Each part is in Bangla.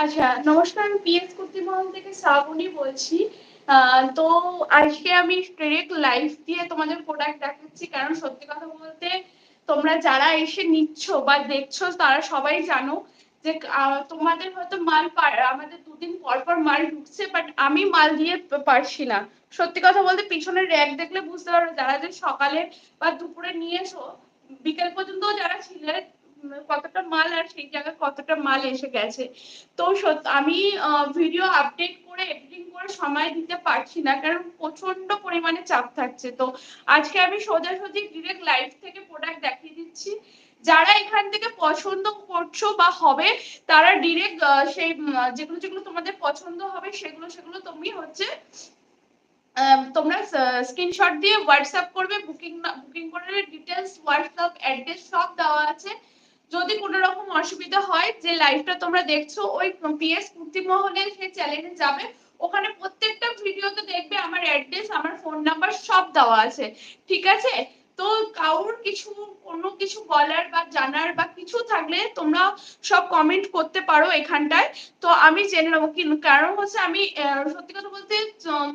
আচ্ছা নমস্কার আমি পিএস কুর্তিমহল থেকে শ্রাবণী বলছি। তো আজকে আমি ডিরেক্ট লাইভ দিয়ে তোমাদের প্রোডাক্ট দেখাচ্ছি। কারণ সত্যি কথা বলতে তোমরা যারা এসে নিচ্ছ বা দেখছ তারা সবাই জানো যে তোমাদের হয়তো মাল আমাদের দুদিন পর পর মাল ঢুকছে বাট আমি মাল দিয়ে পারছি না। সত্যি কথা বলতে পিছনের র্যাক দেখলে বুঝতে পারবে যারা যে সকালে বা দুপুরে নিয়ে এসো বিকেল পর্যন্ত যারা ছিলে উম, কতটা মাল আর সেই জায়গায় কতটা মাল এসে গেছে। তো আমি ভিডিও আপডেট করে এডিটিং করে সময় দিতে পারছি না, কারণ প্রচণ্ড পরিমাণে চাপ থাকছে। তো আজকে আমি সোজাসুজি ডিরেক্ট লাইভ থেকে প্রোডাক্ট দেখিয়ে দিচ্ছি। যারা এখান থেকে পছন্দ করছ বা হবে, তারা ডিরেক্ট সেই যেগুলো যেগুলো তোমাদের পছন্দ হবে, সেগুলো সেগুলো তুমি হচ্ছে তোমরা স্ক্রিনশট দিয়ে হোয়াটসঅ্যাপ করবে। বুকিং বুকিং করে ডিটেলস হোয়াটসঅ্যাপ অ্যাড্রেস সব দেওয়া আছে। যদি কোনো রকম অসুবিধা হয় যে লাইভটা তোমরা দেখছ, ওই পিএস কুর্তি মহলের সেই চ্যানেলে যাবে। ওখানে প্রত্যেকটা ভিডিওতে দেখবে, আমার অ্যাড্রেস আমার ফোন নাম্বার সব দেওয়া আছে। ঠিক আছে? তো কারোর কিছু, কোনো কিছু বলার বা জানার বা কিছু থাকলে তোমরা সব কমেন্ট করতে পারো এখানটায়। তো আমি জেনে নেব কারণ হচ্ছে আমি সত্যি কথা বলতে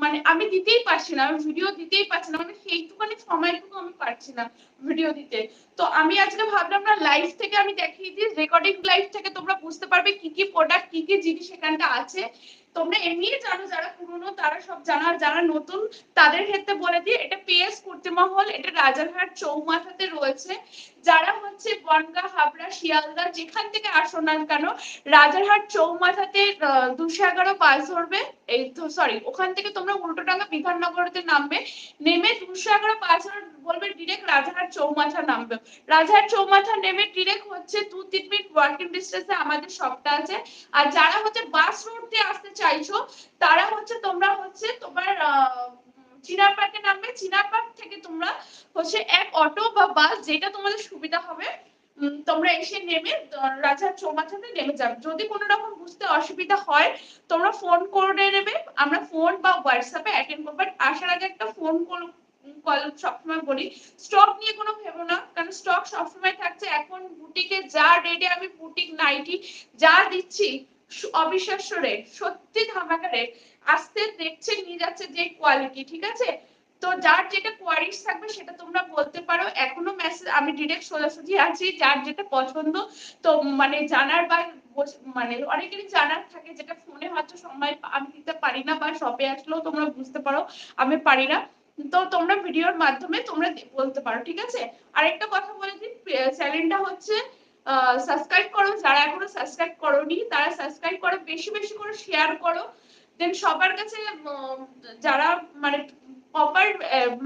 মানে আমি দিতেই পারছি না, আমি ভিডিও দিতেই পারছি না মানে সেইটুখানি সময়টুকু আমি পারছি না ভিডিও দিতে। তো আমি আজকে ভাবলাম না লাইভ থেকে আমি দেখিয়ে দিই রেকর্ডিং লাইভ থেকে তোমরা বুঝতে পারবে কি কি প্রোডাক্ট কি কি জিনিস এখানটা আছে। তোমরা এমনি জানো যারা পুরনো তারা সব জানা যারা নতুন, তাদের ক্ষেত্রে বলে দিই, এটা পিএস কুর্তিমহল, এটা রাজারহাট চৌমাথাতে রয়েছে। যারা হচ্ছে বনগা হাবড়া শিয়ালদা যেখান থেকে আসো না কেন রাজারহাট চৌমাথাতে দুশো এগারো বাস ধরবে। এই সরি ওখান থেকে তোমরা উল্টোডাঙ্গা বিধাননগরতে নামবে। নেমে দুশো এগারো বাস বলবে ডিরেক্ট রাজারহাট চৌমাথা নামবে। রাজারহাট চৌমাথা নেমে ডিরেক্ট হচ্ছে দু তিন মিনিট ওয়ার্কিং ডিস্টেন্সে আমাদের শপটা আছে। আর যারা হচ্ছে বাস রুট দিয়ে আসতে চাইছো তারা হচ্ছে তোমরা হচ্ছে তোমার আহ, চিনার পার্কে নামবে, চিনার পার্ক থেকে তোমরা হচ্ছে এক অটো বা বাস যেটা তোমাদের সুবিধা হবে তোমরা এসে নেমে রাজার চৌমাথাতে নেমে যাবে। যদি কোনো রকম বুঝতে অসুবিধা হয়, তোমরা ফোন করে নেবে। আমরা ফোন বা হোয়াটসঅ্যাপে অ্যাটেন্ড করব। বাট আসার আগে একটা ফোন কল সবসময় বলি স্টক নিয়ে কোনো ভেবো না। কারণ স্টক সবসময় থাকছে। এখন বুটিকে যা রেটে আমি বুটিক নাইটি যা দিচ্ছি অবিশ্বাস্য রেট সত্যি ধামাকা রেট আসতে দেখছে, নিয়ে যাচ্ছে যে কোয়ালিটি ঠিক আছে? তো যার যেটা কোয়ারিজ থাকবে সেটা তোমরা বলতে পারো। এখনও মেসেজ আমি ডিরেক্ট সোজাসুজি আছি, যার যেটা পছন্দ, তো মানে জানার বা মানে অনেকেরই জানার থাকে, যেটা ফোনে হয়তো সময় আমি দিতে পারি না বা শপে আসলেও তোমরা বুঝতে পারো, আমি পারি না। তো তোমরা ভিডিওর মাধ্যমে তোমরা বলতে পারো, ঠিক আছে? আরেকটা কথা বলে দিই চ্যানেলটা হচ্ছে সাবস্ক্রাইব করো। যারা এখনও সাবস্ক্রাইব করোনি, তারা সাবস্ক্রাইব করো, বেশি বেশি করে শেয়ার করো। দেন সবার কাছে যারা মানে প্রপার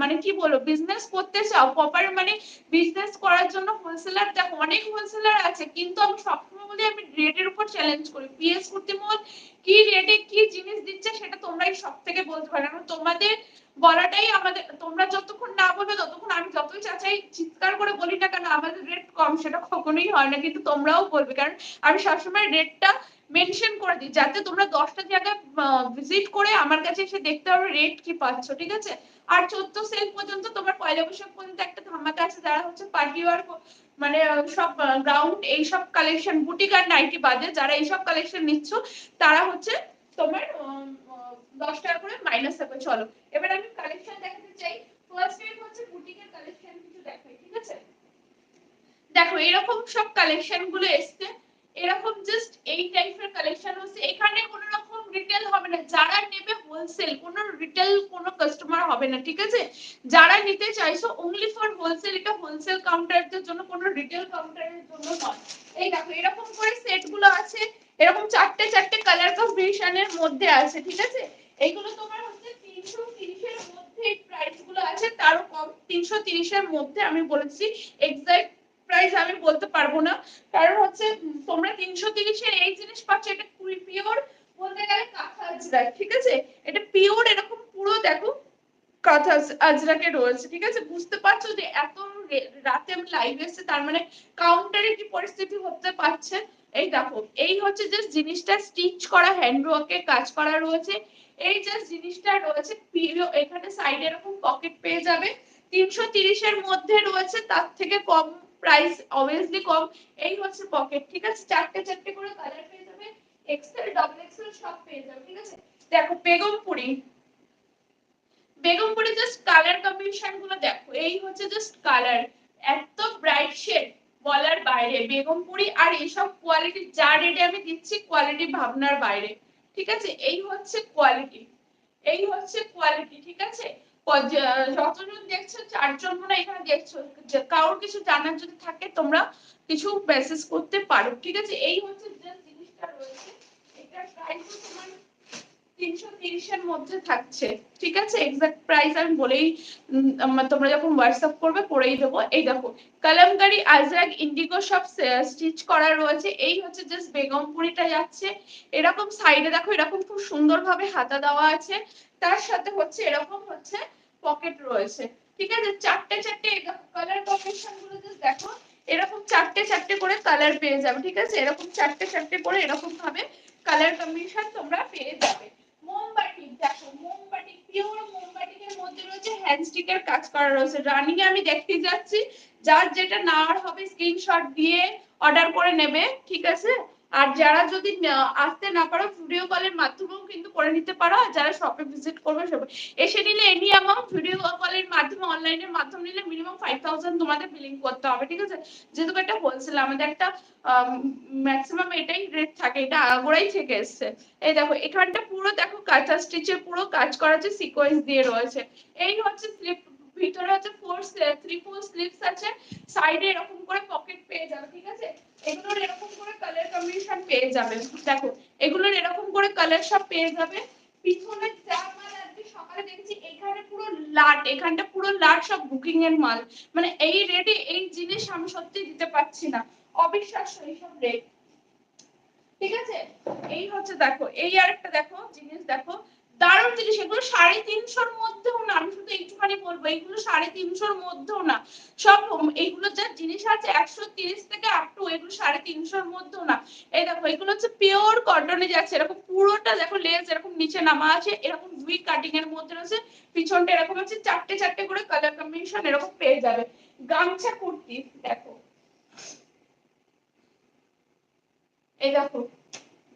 মানে কি বলব বিজনেস করতে চাও প্রপার মানে বিজনেস করার জন্য হোলসেলার দেখো, অনেক হোলসেলার আছে, কিন্তু আমি সবসময় বলি আমি রেটের উপর চ্যালেঞ্জ করি। পিএস কুর্তিমল কি রেটে কি জিনিস দিচ্ছে সেটা তোমরাই সব থেকে বলতে পারো। কারণ তোমাদের বলাটাই আমাদের, তোমরা যতক্ষণ না বলবে ততক্ষণ আমি যতই চাচাই চিৎকার করে বলি না কেন, আমাদের রেট কম, সেটা কখনোই হয় না, কিন্তু তোমরাও বলবে। কারণ আমি সবসময় রেটটা মেনশন করে দিই, যাতে তোমরা দশটা জায়গায় ভিজিট করে আমার কাছে এসে দেখতে পারো রেট কি পাচ্ছ, ঠিক আছে? আর চোদ্দ সেল পর্যন্ত তোমার পয়লা বৈশাখ পর্যন্ত একটা ধামাকা আছে, যারা হচ্ছে পার্টি ওয়ার মানে সব গ্রাউন্ড এইসব কালেকশন বুটিক আর নাইটি বাদে, যারা এইসব কালেকশন নিচ্ছ, তারা হচ্ছে তোমার দশ টাকা করে মাইনাস থাকবে, চলো। এবার আমি কালেকশন দেখাতে চাই ফার্স্ট টাইম হচ্ছে বুটিকের কালেকশন কিছু দেখাই, ঠিক আছে? দেখো, এরকম সব কালেকশনগুলো এসছে এরকম জাস্ট এই টাইপের কালেকশন হচ্ছে। এখানে কোনো রকম রিটেল হবে না। যারা নেবে হোলসেল কোনো রিটেল কোনো কাস্টমার হবে না, ঠিক আছে? যারা নিতে চাইছো অনলি ফর হোলসেল এটা হোলসেল কাউন্টারদের জন্য, কোনো রিটেল কাউন্টারের জন্য নয়। এই দেখো, এরকম করে সেটগুলো আছে, এরকম চারটে চারটে কালার কম্বিনেশনের মধ্যে আছে, ঠিক আছে? এইগুলো তোমার হচ্ছে তিনশো তিরিশের মধ্যে প্রাইসগুলো আছে, তারও কম, তিনশো তিরিশের মধ্যে আমি বলেছি এক্সাক্ট প্রাইস আমি বলতে পারব না। কারণ হচ্ছে তোমরা তিনশো তিরিশের এই জিনিস পাচ্ছ, এটা পিওর বলতে গেলে কাঁথা আজরাক ঠিক আছে? এটা পিওর এরকম পুরো দেখো কাঁথা আজরাকে রয়েছে, ঠিক আছে? বুঝতে পারছ যে এত রাতে আমি লাইভ এসেছে, তার মানে কাউন্টারে কি পরিস্থিতি হতে পারছে? এই দেখো, এই হচ্ছে যে জিনিসটা স্টিচ করা হ্যান্ড ওয়ার্কে কাজ করা রয়েছে। এই জাস্ট জিনিসটা রয়েছে এখানে সাইডে এরকম পকেট পেয়ে যাবে। তিনশো তিরিশের মধ্যে রয়েছে, তার থেকে কম প্রাইস অবভিয়াসলি কম, এই হচ্ছে পকেট ঠিক আছে? চারটে চারটে করে কালার পেয়ে যাবে এক্সেল ডবল এক্সেল সব পেয়ে যাবে, ঠিক আছে? দেখো, বেগমপুরি বেগমপুরি জাস্ট কালার কম্বিনেশনগুলো দেখো, এই হচ্ছে জাস্ট কালার এত ব্রাইট শেড বলার বাইরে, বেগমপুরি আর এইসব কোয়ালিটি যা রেটে আমি দিচ্ছি কোয়ালিটি ভাবনার বাইরে, ঠিক আছে? এই হচ্ছে কোয়ালিটি এই হচ্ছে কোয়ালিটি ঠিক আছে? যতজন দেখছ, চারজন মনে এখানে দেখছ। কারোর কিছু জানার যদি থাকে, তোমরা কিছু মেসেজ করতে পারো, ঠিক আছে? এই হচ্ছে যে জিনিসটা রয়েছে। এটার প্রাইস তোমার তিনশো তিরিশের মধ্যে থাকছে। ঠিক আছে? এক্সাক্ট প্রাইস আমি বলেই তোমরা যখন হোয়াটসঅ্যাপ করবে করেই দেবো। এই দেখো, কালামকারি আজরাক ইন্ডিগো সব স্টিচ করা রয়েছে। এই হচ্ছে জাস্ট বেগমপুরিটা যাচ্ছে। এরকম সাইডে দেখো, এরকম খুব সুন্দর ভাবে হাতা দেওয়া আছে। তার সাথে হচ্ছে, এরকম হচ্ছে পকেট রয়েছে। ঠিক আছে? চারটে চারটে কালার কম্বিনেশনগুলো দেখো। এরকম চারটে চারটে করে কালার পেয়ে যাবে। ঠিক আছে? এরকম চারটে চারটে করে এরকম ভাবে কালার কম্বিনেশন তোমরা পেয়ে যাবে মোমবাতি দেখো মোমবাতি পিওর মোমবাতিকের মধ্যে রয়েছে হ্যান্ডস্টিকের কাজ করা রয়েছে। রানিং এ আমি দেখতে যাচ্ছি, যার যেটা নেওয়ার হবে স্ক্রিনশট দিয়ে অর্ডার করে নেবে, ঠিক আছে? আর যারা যদি আসতে না পারো ভিডিও কলের মাধ্যমেও কিন্তু করে নিতে পারো, আর যারা শপে ভিজিট করবে সবাই এসে নিলে এনি অ্যামাউন্ট ভিডিও কলের মাধ্যমে অনলাইনের মাধ্যমে নিলে মিনিমাম ফাইভ থাউজেন্ড তোমাদের বিলিং করতে হবে, ঠিক আছে? যেহেতু এটা হোলসেল আমাদের একটা ম্যাক্সিমাম এটাই রেট থাকে, এটা আগাগোড়াই থেকে এসছে। এই দেখো, এখানটা পুরো দেখো, কাঁথা স্টিচের পুরো কাজ করা আছে সিকোয়েন্স দিয়ে রয়েছে। এই হচ্ছে স্লিপ ভিতরে হচ্ছে ফোর থ্রি ফোর স্লিপস আছে সাইডে এরকম করে পকেট পেয়ে যাবে, ঠিক আছে? এগুলোর এরকম করে কালার কম্বিনেশন পেয়ে যাবে। দেখো, এগুলোর এরকম করে কালার সব পেয়ে যাবে। পিছনে যা মাল আজকে সকালে দেখছি এখানে পুরো লাট, এখানটা পুরো লাট সব বুকিং এর মাল। মানে এই রেটে এই জিনিস আমি সত্যি দিতে পারছি না। অবিশ্বাস্য এইসব রেট ঠিক আছে? এই হচ্ছে দেখো, এই আরেকটা দেখো, জিনিস দেখো। দারুণ জিনিস, এগুলো সাড়ে তিনশোর মধ্যেও না, আমি শুধু একটুখানি বলব, এগুলো সাড়ে তিনশোর মধ্যেও না, সব এইগুলো যা জিনিস আছে একশো তিরিশ থেকে আপ টু এগুলো সাড়ে তিনশোর মধ্যেও না। এই দেখো, এগুলো হচ্ছে পিওর কটনে যাচ্ছে, এরকম পুরোটা দেখো লেস এরকম নিচে নামা আছে, এরকম দুই কাটিং এর মধ্যে রয়েছে, পিছনটা এরকম হচ্ছে চারটে চারটে করে কালার কম্বিনেশন এরকম পেয়ে যাবে। গামছা কুর্তি, দেখো। এই দেখো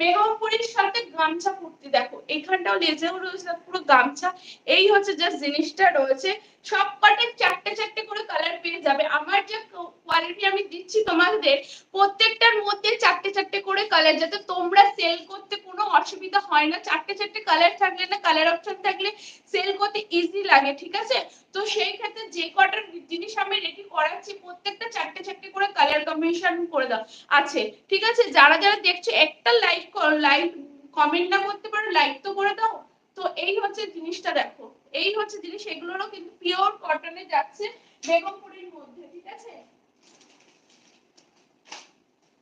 বেগমপুরীর সাথে গামছা কুর্তি দেখো। এখানটাও লেজেও রয়েছে, পুরো গামছা। এই হচ্ছে জাস্ট জিনিসটা রয়েছে। সব কটে চারটে চারটে করে কালার পেয়ে যাবে। আমার যে কোয়ালিটি আমি দিচ্ছি তোমাদের, প্রত্যেকটার মধ্যে চারটে চারটে করে কালার যাতে তোমরা সেল করতে কোনো অসুবিধা হয় না। চারটে চারটে কালার থাকলে না কালার অপশন থাকলে সেল করতে ইজি লাগে, ঠিক আছে? তো সেই ক্ষেত্রে যে কটার জিনিস আমি রেডি করাচ্ছি, প্রত্যেকটা চারটে চারটে করে কালার কম্বিনেশন করে দাও। আছে, ঠিক আছে? যারা যারা দেখছ একটা লাইক লাইক কমেন্ট না করতে পারো লাইক তো করে দাও। তো এই হচ্ছে জিনিসটা দেখো। এই হচ্ছে জিনিস, এগুলোরও কিন্তু পিওর কটনে যাচ্ছে বেগমপুরীর মধ্যে, ঠিক আছে?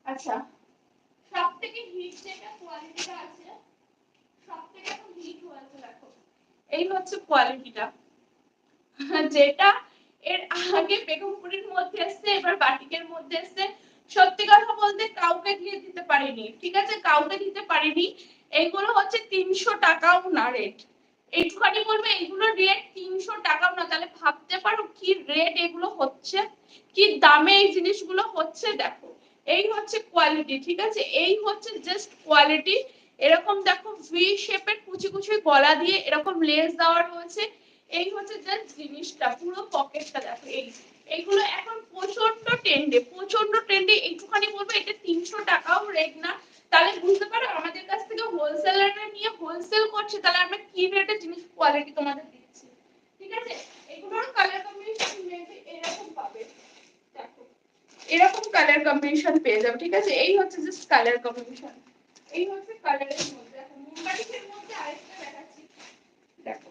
আচ্ছা সব থেকে হিট যেটা কোয়ালিটিটা আছে সব থেকে এখন হিট হয়েছে, দেখো। এই হচ্ছে কোয়ালিটিটা। যেটা এর আগে বেগমপুরীর মধ্যে এসছে, এবার বাটিকের মধ্যে এসছে। সত্যি কথা বলতে কাউকে দিয়ে দিতে পারিনি, ঠিক আছে? কাউকে দিতে পারিনি। এগুলো হচ্ছে তিনশো টাকাও না রেট একটুখানি বলব, এগুলো রেট তিনশো টাকাও না। তাহলে ভাবতে পারো কি রেট এগুলো হচ্ছে? কি দামে এই জিনিসগুলো হচ্ছে? দেখো, এই হচ্ছে কোয়ালিটি ঠিক আছে? এই হচ্ছে জাস্ট কোয়ালিটি এরকম দেখো ভি শেপের কুচি কুচি গলা দিয়ে এরকম লেস দেওয়া রয়েছে। এই হচ্ছে জাস্ট জিনিসটা, পুরো পকেটটা দেখো। এই, এইগুলো এখন প্রচণ্ড ট্রেন্ডে প্রচণ্ড ট্রেন্ডে একটুখানি বলব, এটা তিনশো টাকাও রেট না। তাহলে বুঝতে পারো, আমাদের কাছ থেকে হোলসেলাররা নিয়ে হোলসেল করছে, তাহলে আমরা কি রেটে জিনিস কোয়ালিটি তোমাদের দিচ্ছি। ঠিক আছে? এগুলোর কালার কম্বিনেশন মেবি এরকম পাবে। দেখো, এরকম কালার কম্বিনেশন পেয়ে যাবে, ঠিক আছে? এই হচ্ছে জাস্ট কালার কম্বিনেশন এই হচ্ছে কালারের মধ্যে। দেখো মধ্যে আরেকটা দেখাচ্ছি। দেখো।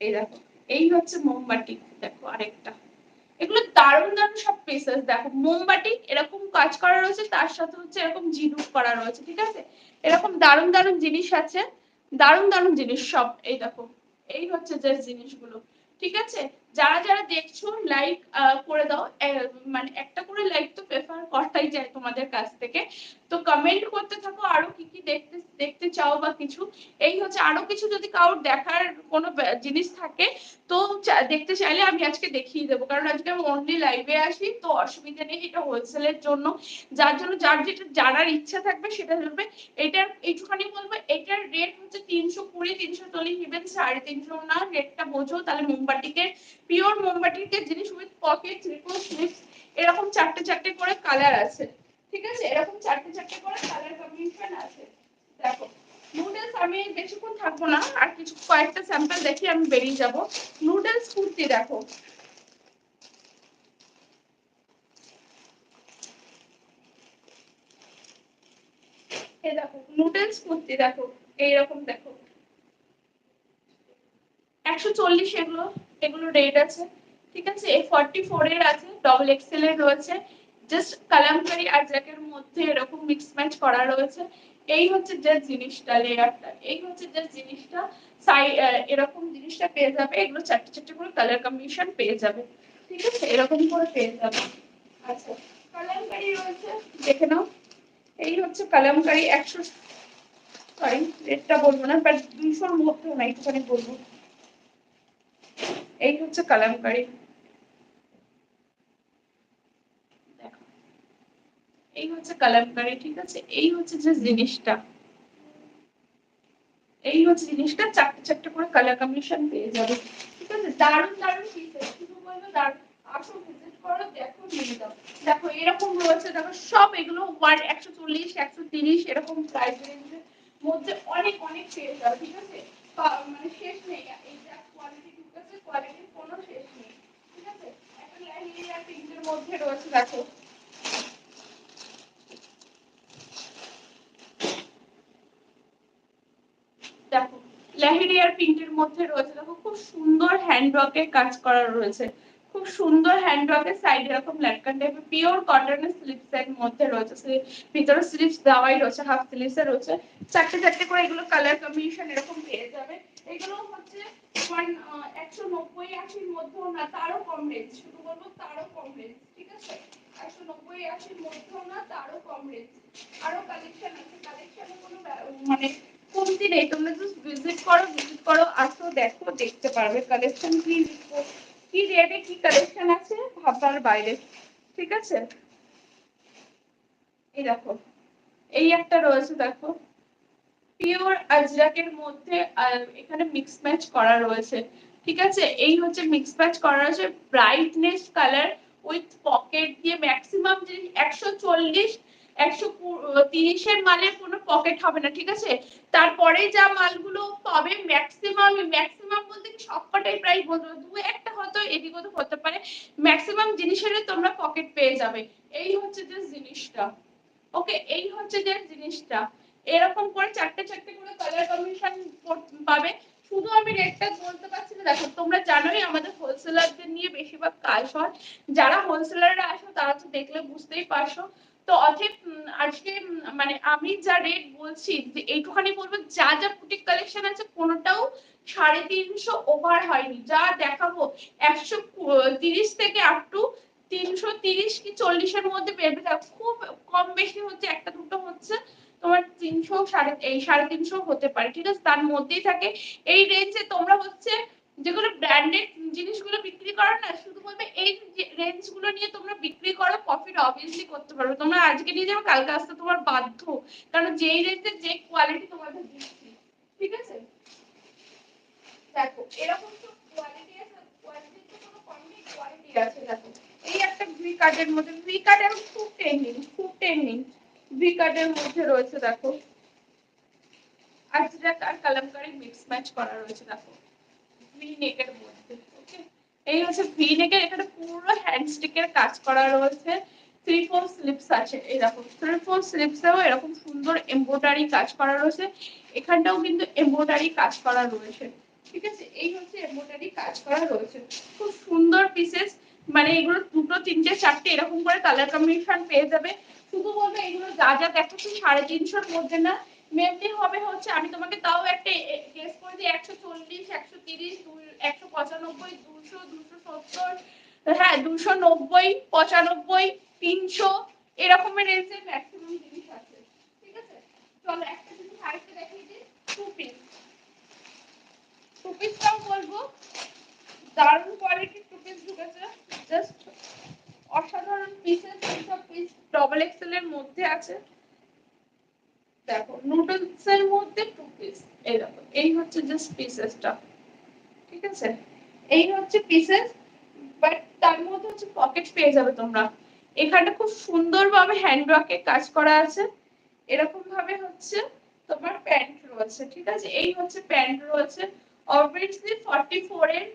এই দেখো, এই হচ্ছে দেখো আরেকটা। এগুলো দারুণ দারুণ সব পিসেস দেখো, মোমবাতি এরকম কাজ করা রয়েছে, তার সাথে হচ্ছে এরকম জিডুক করা রয়েছে, ঠিক আছে? এরকম দারুণ দারুণ জিনিস আছে, দারুণ দারুণ জিনিস সব। এই দেখো, এই হচ্ছে যে জিনিসগুলো, ঠিক আছে? যারা যারা দেখছ লাইক করে দাও মানে একটা করে লাইক তো প্রেফার করাই যায় তোমাদের কাছ থেকে। তো কমেন্ট করতে থাকো, আরও কি কি দেখতে দেখতে চাও বা কিছু? এই হচ্ছে আরও কিছু যদি কারোর দেখার কোনো জিনিস থাকে, তো দেখতে চাইলে আমি আজকে দেখিয়ে দেবো। কারণ আজকে আমি অনলি লাইভে আসি তো অসুবিধা নেই এটা হোলসেলের জন্য। যার জন্য যার যেটা, জানার ইচ্ছা থাকবে সেটা জানবে এটার, এইটুখানি বলব, এটার রেট হচ্ছে তিনশো কুড়ি, তিনশো চল্লিশ ইভেন সাড়ে তিনশো না রেটটা বোঝো। তাহলে মোমবাটিকে পিওর মোমবাটিকে জিনিস উইথ পকেট এরকম চারটে চারটে করে কালার আছে। ঠিক আছে? এরকম চারটে চারটে করে কালার কম্বিনেশন আছে। দেখো নুডলস আমি বেশিক্ষণ থাকব না, আর কিছু কয়েকটা স্যাম্পল দেখি আমি বেরিয়ে যাব। নুডলস কুর্তি দেখো। দেখো নুডলস কুর্তি দেখো, এইরকম দেখো। একশো চল্লিশ এগুলো এগুলো রেট আছে। ঠিক আছে? ফোর এর আছে ডবল এর রয়েছে। জাস্ট কালামকারি আর জ্যাকের মধ্যে এরকম মিক্স ম্যাচ করা রয়েছে। এই হচ্ছে যে জিনিসটা লেয়ারটা এই হচ্ছে যে জিনিসটা। সাই এরকম জিনিসটা পেয়ে যাবে। এগুলো চারটে চারটে করে কালার কম্বিনেশন পেয়ে যাবে। ঠিক আছে? এরকম করে পেয়ে যাবে। আচ্ছা। কালামকারি রয়েছে। দেখে নাও। এই হচ্ছে কালামকারি একশো সরি রেটটা বলব না বাট দুইশোর মধ্যে না, একটুখানি বলব। এই হচ্ছে কালামকারি এই হচ্ছে কালামকারি ঠিক আছে? এই হচ্ছে যে জিনিসটা। এই হচ্ছে জিনিসটা, চারটে চারটে করে কালার কম্বিনেশন পেয়ে যাবে। ঠিক আছে? দারুণ পিস শুধু বলব করো, দেখো এরকম রয়েছে, দেখো, সব এগুলো মধ্যে অনেক অনেক মানে শেষ নেই। কোয়ালিটি কোনো শেষ নেই। ঠিক আছে? দেখো। দেখো লেহেরিয়ার প্রিন্টের মধ্যে রয়েছে। দেখো, খুব সুন্দর হ্যান্ডওয়ার্কের কাজ করা রয়েছে। খুব সুন্দর হ্যান্ডওয়ার্কের সাইড এরকম ল্যাটকান টাইপের পিওর কটনের স্লিপস এর মধ্যে রয়েছে। ভিতরে স্লিপস দেওয়াই রয়েছে হাফ স্লিপস এর রয়েছে। চারটে চারটে করে এগুলো কালার কম্বিনেশন এরকম পেয়ে যাবে। এগুলো হচ্ছে একশো নব্বই আশির মধ্যেও না, তারও কম রেঞ্জ শুধু বলব তারও কম রেঞ্জ ঠিক আছে? একশো নব্বই আশির মধ্যেও না, তারও কম রেঞ্জ আরও কালেকশন আছে কোনো মানে নেই তোমরা জাস্ট ভিজিট করো ভিজিট করো, আসো, দেখো, দেখতে পারবে কালেকশন কি কি রেটে কি কালেকশন আছে, ভাববার বাইরে, ঠিক আছে? এই দেখো, এই একটা রয়েছে দেখো পিওর আজরাকের মধ্যে এখানে মিক্স ম্যাচ করা রয়েছে, ঠিক আছে? এই হচ্ছে মিক্স ম্যাচ করা রয়েছে ব্রাইটনেস কালার উইথ পকেট দিয়ে ম্যাক্সিমাম যে একশো চল্লিশ একশো তিরিশের মালের কোনো পকেট হবে না, ঠিক আছে? তারপরে যা মালগুলো পাবে ম্যাক্সিমাম ম্যাক্সিমাম বলতে কি সবকটাই প্রায় দু একটা হয়তো এদিক ওদিক হতে পারে। ম্যাক্সিমাম জিনিসের তোমরা পকেট পেয়ে যাবে। এই হচ্ছে যে জিনিসটা। ওকে এই হচ্ছে যে জিনিসটা। এরকম করে চারটে চারটে করে কালার কম্বিনেশন পাবে। শুধু আমি রেটটা বলতে পারছি না, দেখো, তোমরা জানোই আমাদের হোলসেলারদের নিয়ে বেশিরভাগ কাজ হয়। যারা হোলসেলাররা আসো, তারা তো দেখলে বুঝতেই পারছ। তো অথব আজকে মানে আমি যা রেট বলছি, যে এইটুখানি বলব, যা যা বুটিক কালেকশন আছে, কোনোটাও সাড়ে তিনশো ওভার হয়নি। যা দেখাবো, একশো তিরিশ থেকে আপ টু তিনশো তিরিশ কি চল্লিশের মধ্যে বেরবে খুব কম বেশি হচ্ছে, একটা দুটো হচ্ছে, তোমার তিনশো সাড়ে, এই সাড়ে তিনশো হতে পারে, ঠিক আছে? তার মধ্যেই থাকে। এই রেঞ্জে তোমরা হচ্ছে যেগুলো ব্র্যান্ডেড জিনিসগুলো বিক্রি করো না, শুধু বলবে এই রেঞ্জগুলো নিয়ে তোমরা বিক্রি করো প্রফিট অবভিয়াসলি করতে পারবে। তোমরা আজকে নিয়ে যাবে কালকে আসতে তোমার বাধ্য। কারণ যেই রেঞ্জের যে কোয়ালিটি তোমাদের দিচ্ছি। ঠিক আছে? দেখো, এরকম তো কোয়ালিটি আছে কোয়ালিটিতে কোনো কম কোয়ালিটি আছে, দেখো। এই একটা ভি কার্ডের মধ্যে ভি কার্ড খুব ট্রেন্ডিং খুব ট্রেন্ডিং ভি কার্ডের মধ্যে রয়েছে, দেখো। যেটা আর কালামকারি মিক্স ম্যাচ করা রয়েছে, দেখো। ভি নেকের এই হচ্ছে ভি নেকের এখানে পুরো হ্যান্ড স্টিকের কাজ করা রয়েছে। থ্রি ফোর স্লিপস আছে দেখো থ্রি ফোর স্লিপসেও এরকম সুন্দর এমব্রয়ডারি কাজ করা রয়েছে। এখানটাও কিন্তু এমব্রয়ডারি কাজ করা রয়েছে, ঠিক আছে? এই হচ্ছে এমব্রয়ডারি কাজ করা রয়েছে। খুব সুন্দর পিসেস মানে এগুলো দুটো, তিনটে, চারটে এরকম করে কালার কম্বিনেশন পেয়ে যাবে। শুধু বলবে এগুলো যা যা দেখাচ্ছি সাড়ে তিনশোর মধ্যে না মেনলি হবে হচ্ছে, আমি তোমাকে তাও একটা গেস করে দিই, একশো চল্লিশ, একশো তিরিশ একশো পঁচানব্বই, দুশো দুশো সত্তর হ্যাঁ দুশো নব্বই, পঁচানব্বই, তিনশো, এরকমের রেঞ্জের ম্যাক্সিমাম জিনিস আছে। একটা দেখিয়ে দিই টু পিস বলব। কোয়ালিটির ঢুকেছে। জাস্ট অসাধারণ পিসেস এইসব পিস ডবল এক্সেল এর মধ্যে আছে। দেখো নুডলস এর মধ্যে টু পিস এই দেখো, এই হচ্ছে জাস্ট পিসেসটা ঠিক আছে? এই হচ্ছে পিসেস বাট তার মধ্যে হচ্ছে পকেট পেয়ে যাবে তোমরা। এখানে খুব সুন্দরভাবে হ্যান্ড ওয়ার্কে কাজ করা আছে। এরকম ভাবে হচ্ছে তোমার প্যান্ট রয়েছে, ঠিক আছে? এই হচ্ছে প্যান্ট রয়েছে। অবভিয়াসলি ফর্টি ফোর এর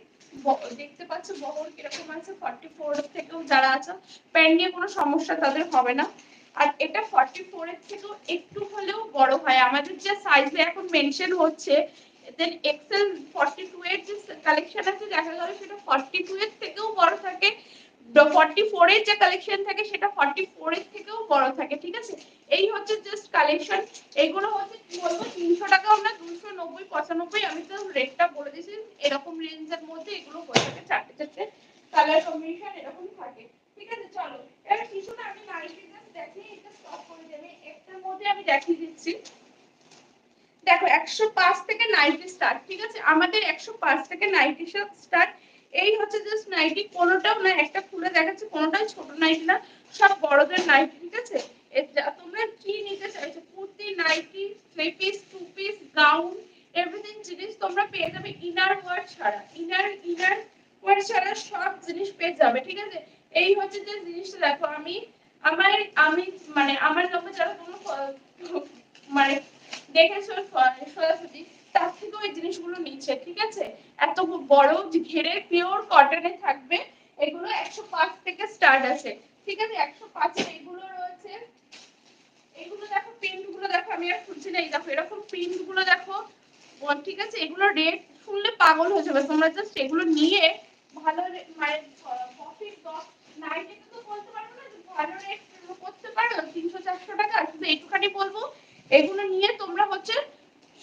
দেখতে পাচ্ছ বহর কীরকম আছে? ফর্টি ফোর থেকেও যারা আছে প্যান্ট নিয়ে কোনো সমস্যা তাদের হবে না। আর এটা ফর্টি ফোর এর থেকেও একটু হলেও বড় হয়। আমাদের যে সাইজে এখন মেনশন হচ্ছে দেন এক্সেল ফর্টি টু এর যে কালেকশন আছে, দেখা গেল সেটা ফর্টি টু এর থেকেও বড় থাকে। ফর্টি ফোর এর যে কালেকশন থাকে, সেটা ফর্টি ফোর এর থেকেও বড় থাকে, ঠিক আছে? এই হচ্ছে জাস্ট কালেকশন এইগুলো হচ্ছে কি বলব, তিনশো টাকা আমরা দুশো নব্বই, পঁচানব্বই, আমি তো রেটটা বলে দিয়েছি, এরকম রেঞ্জের মধ্যে এগুলো হয়ে থাকে, চারটে চারটে কালার কম্বিনেশন এরকম থাকে। ঠিক আছে, চলো। এবার কিছুটা আমি নাইটি দেখো, একশো পাঁচ থেকে নাইটি স্টার্ট ঠিক আছে? আমাদের একশো পাঁচ থেকে নাইটি স্টার্ট এই হচ্ছে জাস্ট নাইটি কোনোটাও না, একটা খুলে দেখাচ্ছে, কোনোটাই ছোট নাইটি না, সব বড়দের নাইটি ঠিক আছে? তোমরা কি নিতে চাইছো? Kurti nightie three piece two piece gown everything জিনিস তোমরা পেয়ে যাবে ইনার ওয়ার্ড ছাড়া। ইনার ইনার ওয়ার্ড ছাড়া সব জিনিস পেয়ে যাবে, ঠিক আছে? এই হচ্ছে যে জিনিসটা, দেখো আমি আমার আমি মানে আমার লোকে যারা কোনো মানে দেখেছ সোজাসুজি তার থেকে ওই জিনিসগুলো নিচ্ছে, ঠিক আছে? এত বড় ঘেরে পিওর কটনে থাকবে, এগুলো একশো পাঁচ থেকে স্টার্ট আছে, ঠিক আছে? একশো পাঁচের এগুলো রয়েছে, এগুলো দেখো প্রিন্টগুলো দেখো, আমি আর খুঁজছি না, এই দেখো, এরকম প্রিন্টগুলো দেখো ঠিক আছে? এগুলো রেট শুনলে পাগল হয়ে যাবে, তোমরা জাস্ট এগুলো নিয়ে ভালো মানে প্রফিট নাইটে তো বলতে পারব না ভালো রেট করতে পারো? তিনশো, চারশো টাকা? শুধু বলব, এগুলো নিয়ে তোমরা হচ্ছে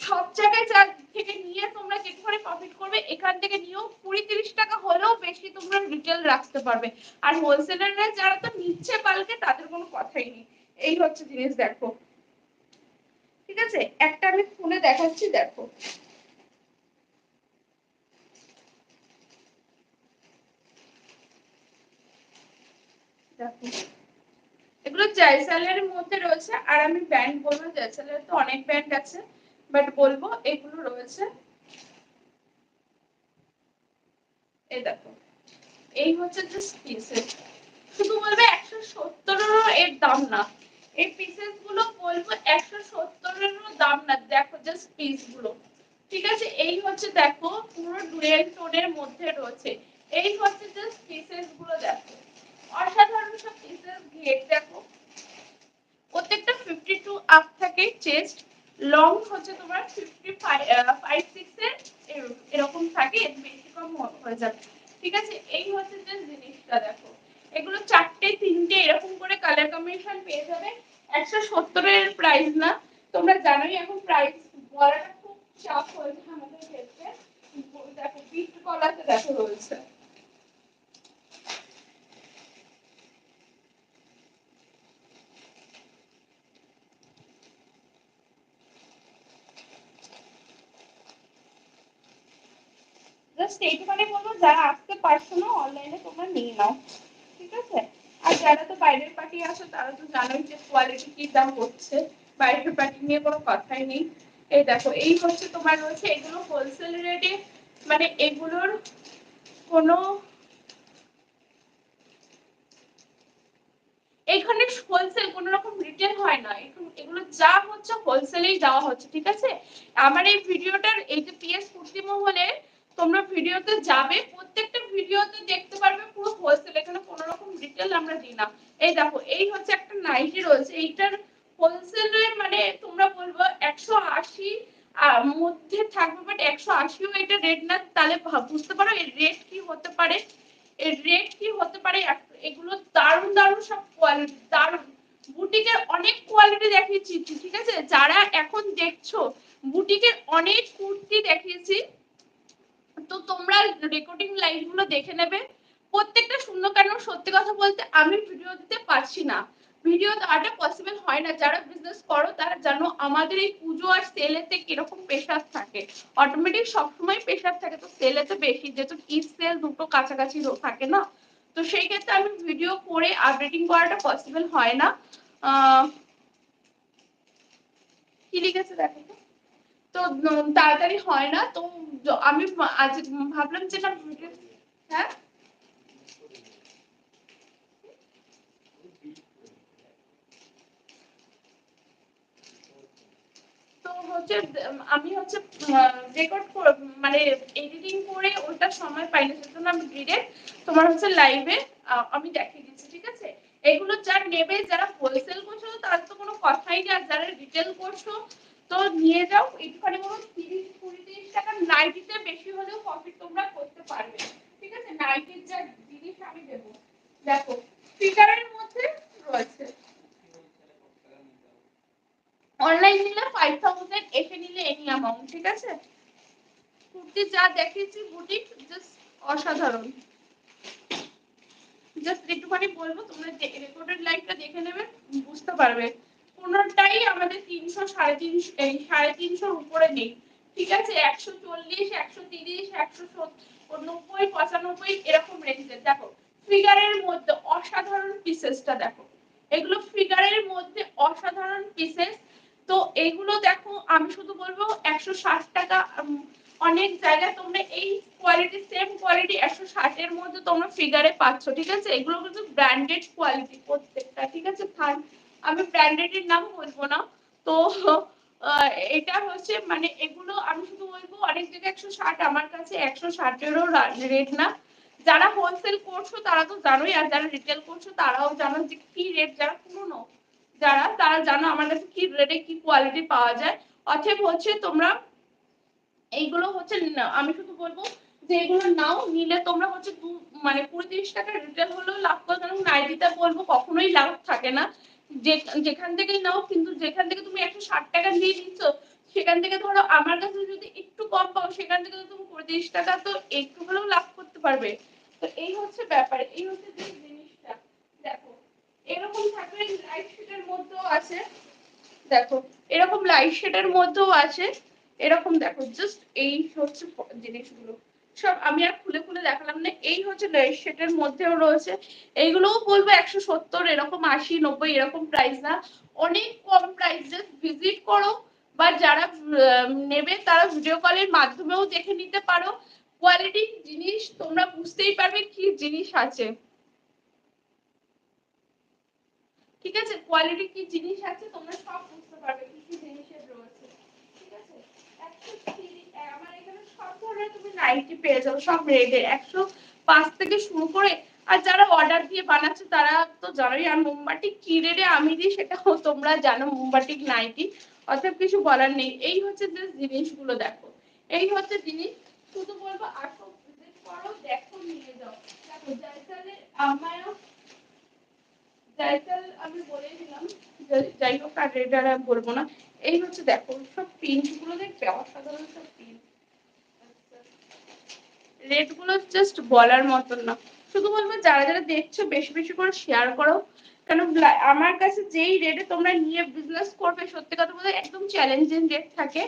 সব জায়গায় থেকে নিয়ে তোমরা প্রফিট করবে, এখান থেকে নিয়েও কুড়ি, তিরিশ টাকা হলেও বেশি তোমরা রিটেল রাখতে পারবে। আর হোলসেলাররা যারা তো নিচ্ছে পালকে তাদের কোনো কথাই নেই। এই হচ্ছে জিনিস, দেখো। ঠিক আছে? একটা আমি খুলে দেখাচ্ছি, দেখো। দেখো। এগুলো জয়সালের মধ্যে রয়েছে, আর আমি ব্যান্ড বলব, জয়সালের তো অনেক ব্যান্ড আছে বাট বলব এগুলো রয়েছে। এই দেখো, এই হচ্ছে যে পিসেস শুধু বলবে একশো সত্তরেরও এর দাম না। এই পিসেসগুলো বলব একশো সত্তরেরও দাম না। দেখো জাস্ট পিসগুলো ঠিক আছে? এই হচ্ছে দেখো, পুরো ডুয়েল টোনের মধ্যে রয়েছে। এই হচ্ছে জাস্ট পিসেসগুলো দেখো। অসাধারণ সব পিসেস ঘের দেখো। প্রত্যেকটা ফিফটি টু আপ থাকে চেস্ট লং হচ্ছে তোমার ফিফটি ফাইভ সিক্স এর এরকম থাকে বেশি কম হয়ে যাবে। ঠিক আছে? এই হচ্ছে যে জিনিসটা দেখো। এগুলো চারটে, তিনটে এরকম করে কালার কম্বিনেশন পেয়ে যাবে। একশো সত্তরের প্রাইস না। তোমরা জানোই এখন প্রাইস বলাটা খুব চাপ হয়েছে আমাদের ক্ষেত্রে। দেখো বিট কলাতে দেখো রয়েছে জাস্ট এইটুখানি বলব যারা আসতে পারছ না অনলাইনে তোমরা নিয়ে নাও, ঠিক আছে? আর যারা তো বাইরের পার্টি আসো তারা তো জানোই যে কোয়ালিটি কি দাম হচ্ছে। বাইরের পার্টি নিয়ে কোনো কথাই নেই। এই দেখো, এই হচ্ছে তোমার রয়েছে, এগুলো হোলসেল রেটে মানে এগুলোর কোনো এইখানে হোলসেল কোন রকম রিটেল হয় না। এগুলো যা হচ্ছে হোলসেলেই দেওয়া হচ্ছে, ঠিক আছে? আমার এই ভিডিওটার এই যে পিএস কুর্তি মহলে তোমরা ভিডিওতে যাবে, প্রত্যেকটা ভিডিওতে দেখতে পারবে পুরো হোলসেল এখানে কোনো রকম ডিটেল আমরা দিই না। এই দেখো, এই হচ্ছে একটা নাইটি রয়েছে এইটার হোলসেলের মানে তোমরা বলব একশো আশি মধ্যে থাকবে বাট একশো আশিও এটা রেট না, তাহলে বুঝতে পারো এর রেট কি হতে পারে? এর রেট কি হতে পারে? এগুলো দারুণ দারুণ সব কোয়ালিটি দারুণ। বুটিকের অনেক কোয়ালিটি দেখিয়েছি, ঠিক আছে? যারা এখন দেখছ, বুটিকের অনেক কুর্তি দেখিয়েছি তো তোমরা রেকর্ডিং লাইভগুলো দেখে নেবে। প্রত্যেকটা শূন্য কেন সত্যি কথা বলতে আমি ভিডিও দিতে পারছি না। ভিডিও দেওয়াটা পসিবল হয় না। যারা বিজনেস করো, তারা জানো আমাদের এই পুজো আর সেলেতে কীরকম প্রেশার থাকে। অটোমেটিক সবসময় প্রেশার থাকে। তো সেলেতে বেশি। যেহেতু ঈদ সেল দুটো কাছাকাছি থাকে না। তো সেই ক্ষেত্রে আমি ভিডিও করে আপডেটিং করাটা পসিবল হয় না। কি লিখেছে দেখো? তো তাড়াতাড়ি হয় না। তো, আমি আজ ভাবলাম যে না হ্যাঁ? হচ্ছে, আমি হচ্ছে রেকর্ড মানে এডিটিং করে ওটা সময় পাই না সেজন্য আমি ডিরেক্ট তোমার হচ্ছে লাইভে আমি দেখিয়ে দিচ্ছি, ঠিক আছে? এগুলো যার নেবে, যারা হোলসেল করছ তার তো কোনো কথাই আর যারা রিটেল করছ তো নিয়ে যাও, একটুখানি কোনো তিরিশ কুড়ি তিরিশ টাকা নাইটিতে বেশি হলেও প্রফিট তোমরা করতে পারবে। ঠিক আছে? নাইটির যা জিনিস আমি দেবো। দেখো স্পিকারের মধ্যে রয়েছে। অনলাইন নিলে ফাইভ থাউজেন্ড এসে নিলে এনি অ্যামাউন্ট ঠিক আছে? কুর্তি যা দেখিয়েছি বুটিক জাস্ট অসাধারণ। জাস্ট একটুখানি বলব, তোমরা রেকর্ডেড লাইভটা দেখে নেবে, বুঝতে পারবে। কোনোটাই আমাদের তিনশো, সাড়ে তিনশো, এই সাড়ে তিনশোর উপরে নেই। ঠিক আছে? একশো চল্লিশ, একশো তিরিশ, একশো নব্বই, পঁচানব্বই এরকম রেঞ্জের দেখো ফিগারের মধ্যে অসাধারণ পিসেসটা দেখো। এগুলো ফিগারের মধ্যে অসাধারণ পিসেস তো এইগুলো দেখো, আমি শুধু বলব একশো ষাট টাকা অনেক জায়গায় তোমরা এই কোয়ালিটি সেম কোয়ালিটি একশো ষাটের মধ্যে তোমরা ফিগারে পাচ্ছ। ঠিক আছে? এগুলো কিন্তু ব্র্যান্ডেড কোয়ালিটি প্রত্যেকটা। ঠিক আছে? থান আমি ব্র্যান্ডেড নাম বলব না। তো এটা হচ্ছে মানে এগুলো আমি শুধু বলব, অনেক জায়গায় একশো ষাট, আমার কাছে একশো ষাটেরও রেট না। যারা হোলসেল করছ তারা তো জানোই, আর যারা রিটেল করছ তারাও জানো যে কি রেট যারা পুরনো যারা, তারা জানো আমার কাছে কি রেটে কি কোয়ালিটি পাওয়া যায়। অথব হচ্ছে তোমরা এইগুলো হচ্ছে আমি শুধু বলব যে এগুলো নাও, নিলে তোমরা হচ্ছে মানে কুড়ি তিরিশ টাকা রিটেল হলেও লাভ করো কারণ নাইটিতে বলব কখনোই লাভ থাকে না। যেখান থেকেই নাও, কিন্তু যেখান থেকে তুমি একশো ষাট টাকা দিয়ে দিচ্ছ সেখান থেকে ধরো আমার কাছে যদি একটু কম পাও, সেখান থেকে তুমি কুড়ি তিরিশ টাকা তো একটু হলেও লাভ করতে পারবে। তো এই হচ্ছে ব্যাপার, এই হচ্ছে যে জিনিসটা। দেখো, এরকম থাকবে লাইট শেডের মধ্যেও আছে। দেখো, এরকম লাইট শেডের মধ্যেও আছে। এরকম দেখো জাস্ট এই হচ্ছে জিনিসগুলো। সব আমি আর খুলে খুলে দেখালাম না। এই হচ্ছে শেডের মধ্যেও রয়েছে। এইগুলোও বলব একশো সত্তর, এরকম আশি, নব্বই, এরকম প্রাইস না। অনেক কম প্রাইস ভিজিট করো বা যারা নেবে তারা ভিডিও কলের মাধ্যমেও দেখে নিতে পারো। কোয়ালিটি জিনিস তোমরা বুঝতেই পারবে কি জিনিস আছে। ঠিক আছে? কোয়ালিটি কি জিনিস আছে তোমরা সব বুঝতে পারবে কি কি জিনিসের রয়েছে। ঠিক আছে? এখানে সব ধরনের তুমি নাইটি থেকে শুরু করে, আর যারা অর্ডার দিয়ে বানাচ্ছে, তারা তো জানোই, আর মোমবাটি কি রেডে আমি দিই সেটাও তোমরা জানো মোমবাটি নাইটি অতএব কিছু বলার নেই। এই হচ্ছে যে জিনিসগুলো দেখো। এই হচ্ছে জিনিস, শুধু বলব আসো দেখো, নিয়ে যাও। দেখো জয়সালে আমায়, জয়সাল আমি বলে দিলাম যাই হোক, আর রেড আর বলব না। এই হচ্ছে, দেখো, সব পিঞ্চগুলো দেখবে, অসাধারণ সব পিঞ্চ রেটগুলো জাস্ট বলার মতন না। শুধু বলব যারা যারা দেখছ, বেশি বেশি করে শেয়ার করো। কারণ আমার কাছে যেই রেটে তোমরা নিয়ে বিজনেস করবে, সত্যি কথা বলতে একদম চ্যালেঞ্জিং রেট থাকে।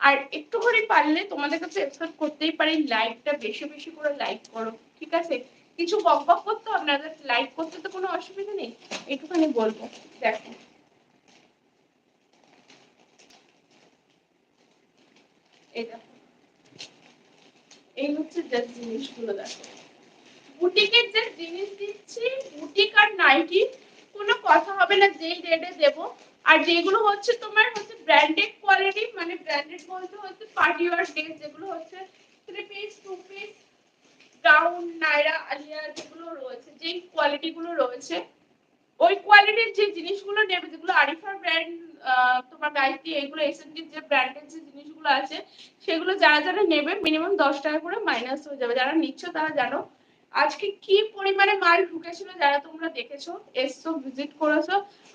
আর একটু পারলে তোমাদের কাছে এক্সপেক্ট করতেই পারি লাইকটা বেশি বেশি করে লাইক করো, ঠিক আছে? কিছু বক বক করতে না লাইক করতে তো কোনো অসুবিধা নেই। একটুখানি বলব, দেখো। এই দেখো। এই হচ্ছে জাস্ট জিনিসগুলো দেখো। বুটিকের যে জিনিস দিচ্ছি, বুটিক আর নাইটি, কোনো কথা হবে না, যেই রেটে দেব। আর যেগুলো হচ্ছে তোমার হচ্ছে ব্র্যান্ডেড কোয়ালিটি মানে ব্র্যান্ডেড বলতে হচ্ছে পার্টি ওয়ার ড্রেস যেগুলো হচ্ছে three piece two piece gown Naira Alia যেগুলো রয়েছে, যেই কোয়ালিটিগুলো রয়েছে, ওই কোয়ালিটির যে জিনিসগুলো নেবে, যেগুলো আরিফা ব্র্যান্ড তোমার গায়ত্রী এগুলো এসএনডি যে ব্র্যান্ডের যে জিনিসগুলো আছে, সেগুলো যারা যারা নেবে মিনিমাম দশ টাকা করে মাইনাস হয়ে যাবে। যারা নিচ্ছ তারা জানো, আজকে কি পরিমাণে মাল ঢুকেছিল যারা তোমরা দেখেছ, এসছো ভিজিট করেছ,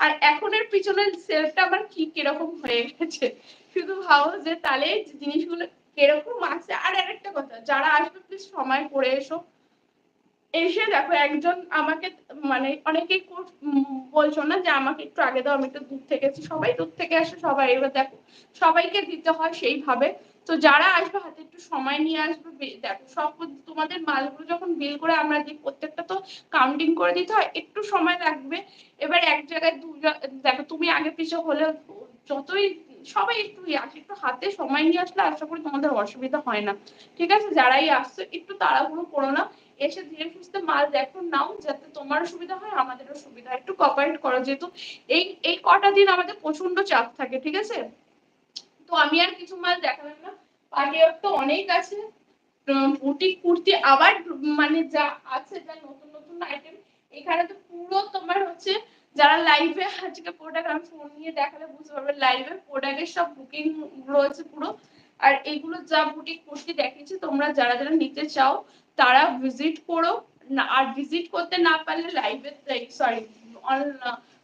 আর এখনের পিছনের সেলটা আমার কি কীরকম হয়ে গেছে? শুধু ভাবো যে তাহলে জিনিসগুলো কীরকম আছে। আর আরেকটা কথা, যারা আসবে প্লিজ সময় করে এসো। এসে দেখো একজন আমাকে মানে অনেকেই বলছো না যে আমাকে একটু আগে দাও, আমি একটু দূর থেকে এসেছি। সবাই দূর থেকে আসে, সবাই এবার দেখো, সবাইকে দিতে হয় সেইভাবে। তো যারা আসবে, হাতে একটু সময় নিয়ে আসবে। দেখো, সব তোমাদের মালগুলো যখন বিল করে আমরা দিই, প্রত্যেকটা তো কাউন্টিং করে দিতে হয়, একটু সময় লাগবে। এবার এক জায়গায় দু দেখো, তুমি আগে পিছু হলে যতই, সবাই একটু ইয়ে আসে, একটু হাতে সময় নিয়ে আসলে আশা করি তোমাদের অসুবিধা হয় না। ঠিক আছে? যারাই আসছো, একটু তাড়াহুড়ো করো না। এসে ধীরে সুস্থে মাল দেখো, নাও, যাতে তোমার সুবিধা হয়, আমাদেরও সুবিধা। একটু কপারেট করো, যেহেতু এই এই কটা দিন আমাদের প্রচণ্ড চাপ থাকে, ঠিক আছে? তো আমি আর কিছু মাল দেখালাম না। পার্টি তো অনেক আছে। বুটিক, কুর্তি, আবার মানে যা আছে, যা নতুন নতুন আইটেম এখানে তো পুরো তোমার হচ্ছে, যারা লাইভে আজকে প্রোডাক্ট আমি ফোন নিয়ে দেখালে বুঝতে পারবে লাইভে প্রোডাক্টের সব বুকিং রয়েছে পুরো। আর এগুলো যা বুটিক, কুর্তি দেখিয়েছি, তোমরা যারা যারা নিতে চাও তারা ভিজিট করো। আর ভিজিট করতে না পারলে লাইভে সরি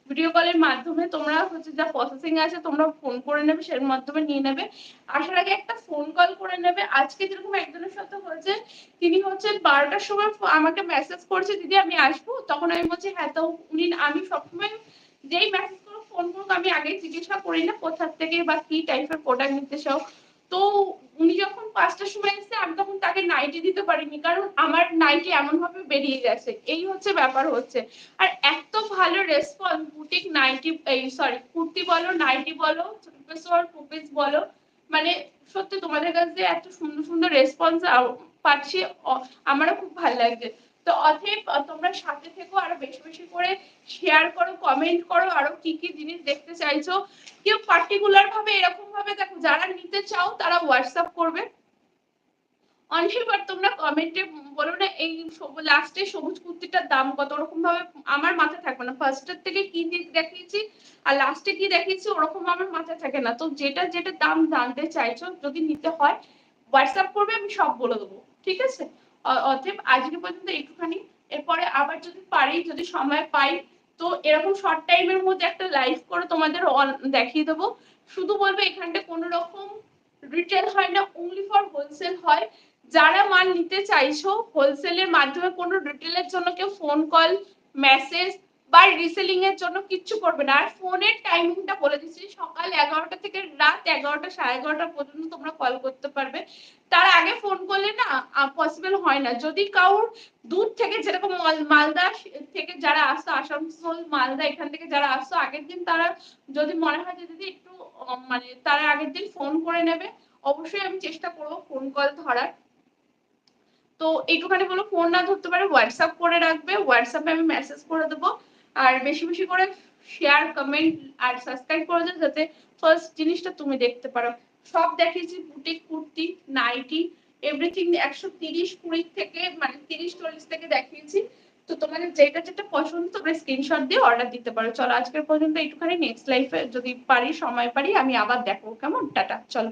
ভিডিও কলের মাধ্যমে তোমরা হচ্ছে যা প্রসেসিং আছে, তোমরা ফোন করে নেবে, সের মাধ্যমে নিয়ে নেবে। আসার আগে একটা ফোন কল করে নেবে। আজকে যেরকম একজনের সাথে হয়েছে, তিনি হচ্ছে বারোটার সময় আমাকে মেসেজ করছে, দিদি, আমি আসব। তখন আমি বলছি হ্যাঁ তো উনি, আমি সবসময় যেই মেসেজ করো ফোন করুক, আমি আগে জিজ্ঞাসা করি না কোথা থেকে বা কি টাইপের প্রোডাক্ট নিতে চাও। তো উনি যখন পাঁচটার সময় এসেছে, আমি তখন তাকে নাইটি দিতে পারিনি, কারণ আমার নাইটি এমন ভাবে বেরিয়ে গেছে। এই হচ্ছে ব্যাপার হচ্ছে। আর এত ভালো রেসপন্স বুটিক নাইটি এই সরি কুর্তি বলো নাইটি বলো ছোট পিস বলো মানে সত্যি তোমাদের কাছে এত সুন্দর সুন্দর রেসপন্স পাচ্ছি আমারও খুব ভালো লাগছে। তো অতএব তোমরা সাথে থেকো, আরও বেশি বেশি করে শেয়ার করো কমেন্ট করো, আরও কি কি জিনিস দেখতে চাইছো। কেউ পার্টিকুলার ভাবে এরকম ভাবে দেখো, যারা নিতে চাও, তারা হোয়াটসঅ্যাপ করবে। অনেকবার তোমরা কমেন্টে বলো না, এই লাস্টে সবুজ কুর্তিটার দাম কত? ওরকম ভাবে আমার মাথায় থাকবে না। ফার্স্টের থেকে কি দেখিয়েছি, আর লাস্টে কি দেখিয়েছি, ওরকম আমার মাথায় থাকে না। তো যেটা যেটা দাম জানতে চাইছো, যদি নিতে হয় হোয়াটসঅ্যাপ করবে, আমি সব বলে দেবো। ঠিক আছে? অতএব আজকে পর্যন্ত একটুখানি। এরপরে আবার যদি পারি, যদি সময় পাই, তো এরকম শর্ট টাইমের মধ্যে একটা লাইভ করে তোমাদের দেখিয়ে দেবো। শুধু বলবে এখানটা কোনো রকম রিটেল হয় না ওনলি ফর হোলসেল হয়। যারা মাল নিতে চাইছো হোলসেলের মাধ্যমে কোনো রিটেলের জন্য কেউ ফোন কল মেসেজ বা রিসেলিং এর জন্য কিচ্ছু করবে না। আর ফোনের টাইমিংটা বলে দিচ্ছি, সকাল এগারোটা থেকে রাত এগারোটা, সাড়ে এগারোটা পর্যন্ত তোমরা কল করতে পারবে। তার আগে ফোন করলে না পসিবল হয় না। যদি কাউর দূর থেকে যেরকম মাল- মালদা থেকে যারা আসতো, আসানসোল, মালদা, এখান থেকে যারা আসতো, আগের দিন তারা যদি মনে হয় যে, দিদি, একটু মানে তারা আগের দিন ফোন করে নেবে, অবশ্যই আমি চেষ্টা করব ফোন কল ধরার। তো এইটুখানি বলো ফোন না ধরতে পারে হোয়াটসঅ্যাপ করে রাখবে। হোয়াটসঅ্যাপে আমি মেসেজ করে দেবো। আর বেশি বেশি করে শেয়ার কমেন্ট আর সাবস্ক্রাইব করে দেবে যাতে ফার্স্ট জিনিসটা তুমি দেখতে পারো। সব দেখিয়েছি বুটিক কুর্তি নাইটি এভরিথিং একশো তিরিশ, কুড়ি থেকে মানে তিরিশ, চল্লিশ থেকে দেখিয়েছি। তো তোমাদের যেটা যেটা পছন্দ তোমরা স্ক্রিনশট দিয়ে অর্ডার দিতে পারো। চলো আজকের পর্যন্ত এইটুখানি। নেক্সট লাইফে যদি পারি, সময় পারি, আমি আবার দেখো কেমন? টাটা। চলো।